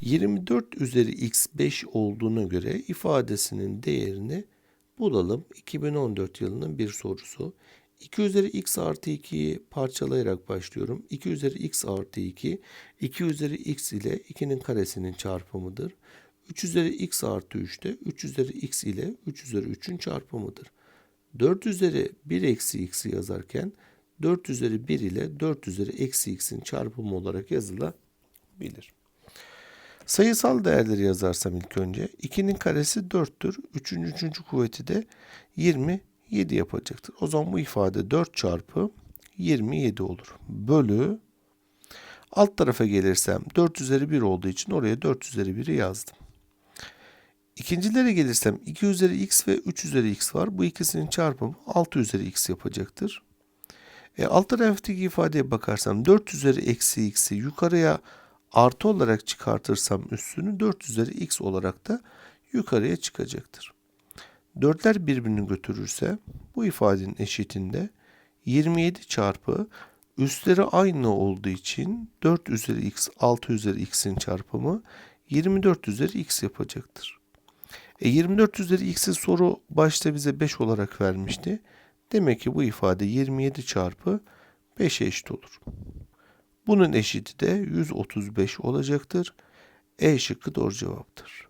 24 üzeri x 5 olduğuna göre ifadesinin değerini bulalım. 2014 yılının bir sorusu. 2 üzeri x artı 2'yi parçalayarak başlıyorum. 2 üzeri x artı 2, 2 üzeri x ile 2'nin karesinin çarpımıdır. 3 üzeri x artı 3 de 3 üzeri x ile 3 üzeri 3'ün çarpımıdır. 4 üzeri 1 eksi x'i yazarken 4 üzeri 1 ile 4 üzeri eksi x'in çarpımı olarak yazılabilir. Sayısal değerleri yazarsam ilk önce 2'nin karesi 4'tür. 3'ün 3. kuvveti de 27 yapacaktır. O zaman bu ifade 4 çarpı 27 olur. Bölü alt tarafa gelirsem 4 üzeri 1 olduğu için oraya 4 üzeri 1'i yazdım. İkincilere gelirsem 2 üzeri x ve 3 üzeri x var. Bu ikisinin çarpımı 6 üzeri x yapacaktır. E, alt taraftaki ifadeye bakarsam 4 üzeri eksi x'i yukarıya artı olarak çıkartırsam üstünü 4 üzeri x olarak da yukarıya çıkacaktır. Dörtler birbirini götürürse bu ifadenin eşitinde 27 çarpı üstleri aynı olduğu için 4 üzeri x 6 üzeri x'in çarpımı 24 üzeri x yapacaktır. E 24 üzeri x'i soru başta bize 5 olarak vermişti. Demek ki bu ifade 27 çarpı 5'e eşit olur. Bunun eşiti de 135 olacaktır. E şıkkı doğru cevaptır.